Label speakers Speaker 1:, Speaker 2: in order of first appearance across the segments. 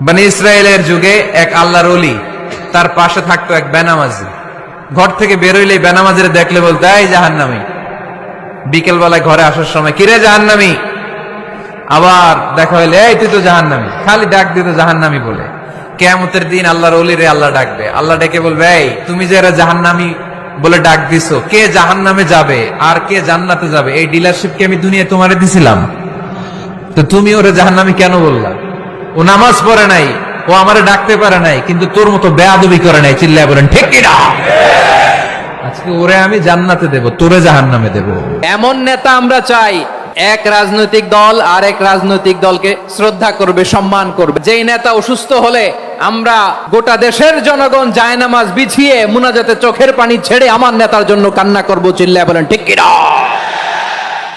Speaker 1: মানে ইসরায়েলের যুগে এক আল্লাহর অলি তার পাশে থাকতো এক বেনামাজি। ঘর থেকে বেরোইলে বেনামাজিরে দেখলে বলতো, এই জাহান্নামি। বিকেল বেলায় ঘরে আসার সময়, কিরে জাহান্নামি? আবার দেখা হইলে, এই, তুই তো জাহান্নামি। খালি ডাক দিত জাহান্নামি বলে। কেমতের দিন আল্লাহ আল্লাহর অলিরে আল্লাহ ডাকবে। আল্লাহ ডেকে বলবে, এই, তুমি যে এরা জাহান্নামি বলে ডাক দিছো, কে জাহান্নামে যাবে আর কে জান্নাতে যাবে? এই ডিলারশিপ কি আমি দুনিয়া তোমারে দিছিলাম। তো তুমি ওরে জাহান্নামি কেন বললা? ও নামাজ পড়ে নাই, ও আমারে ডাকতে পারে নাই, কিন্তু তোর মতো বেয়াদবি করে নাই, চিল্লায় বলেন, ঠিক কিনা আজকে ওরে আমি জান্নাতে দেব, তোরে জাহান্নামে দেব।
Speaker 2: এমন নেতা আমরা চাই, এক রাজনৈতিক দল আর এক রাজনৈতিক দলকে শ্রদ্ধা করবে, সম্মান করবে। যেই নেতা অসুস্থ হলে আমরা গোটা দেশের জনগণ জায়নামাজ বিছিয়ে মুনাজাতে চোখের পানি ছেড়ে আমার নেতার জন্য কান্না করব, চিল্লায় বলেন, ঠিক কিনা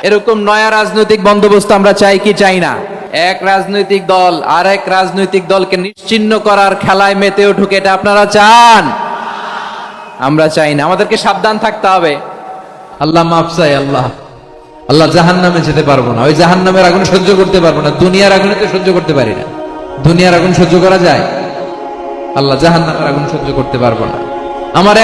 Speaker 2: এরকম নয়া রাজনৈতিক বন্দোবস্ত আমরা চাই কি, চাই না? এক রাজনৈতিক দল আর এক রাজনৈতিক দলকে নিশ্চিন্ন করার খেলায় মেতে উঠুক, এটা আপনারা চান? আমরা চাই না, আমাদেরকে সাবধান থাকতে হবে।
Speaker 1: আল্লাহ মাফ চাই, আল্লাহ। আল্লাহ জাহান্নামে যেতে পারব না, ওই জাহান্নামের আগুন সহ্য করতে পারব না, দুনিয়ার আগুনে তো সহ্য করতে পারি না। দুনিয়ার আগুন সহ্য করা যায়? আল্লাহ জাহান্নামের আগুন সহ্য করতে পারব না। আমার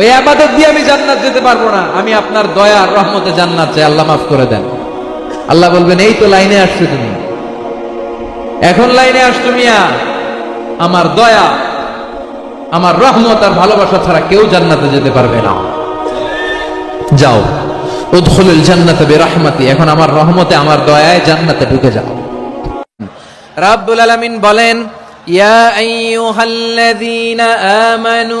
Speaker 1: ওই আবাদত দিয়ে আমি জান্নাত যেতে পারব না, আমি আপনার দয়া রহমতে জান্নাত চাই, আল্লাহ মাফ করে দেন। আল্লাহ বলবেন, এই তো লাইনে আসছো তুমি। এখন লাইনে আসছো মিয়া। আমার দয়া, আমার রহমত আর ভালোবাসা ছাড়া কেউ জান্নাতে যেতে পারবে না। যাও, উদখুলুল জান্নাতে বিরহমাতি। এখন আমার রহমতে, আমার দয়ায় জান্নাতে ঢুকে যাও।
Speaker 2: রাব্বুল আলামিন বলেন, ইয়া আইয়ুহাল্লাযীনা আমানু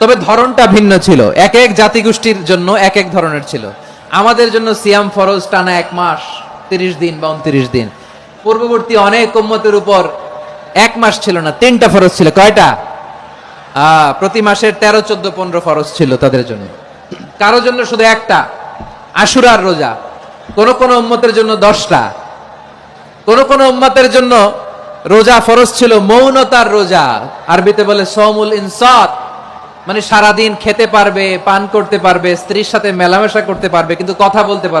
Speaker 2: তবে ধরনটা ভিন্ন ছিল। এক এক জাতিগোষ্ঠীর জন্য এক এক ধরনের ছিল। আমাদের জন্য সিয়াম ফরজ টানা এক মাস, তিরিশ দিন বা উনত্রিশ দিন। পূর্ববর্তী অনেক উম্মতের উপর এক মাস ছিল না, তিনটা ফরজ ছিল। কয়টা? প্রতি মাসের তেরো, চোদ্দ, পনেরো ফরজ ছিল তাদের জন্য। কারও জন্য শুধু একটা, আশুরার রোজা। কোন কোন উম্মতের জন্য দশটা। কোন কোন উম্মতের জন্য রোজা ফরজ ছিল, মৌনতার রোজা। আরবিতে বলে সমুল ইনসাত। মানে সারাদিন খেতে পারবে, পান করতে পারবে, স্ত্রীর সাথে মেলামেশা করতে পারবে, কিন্তু কথা বলতে পারবে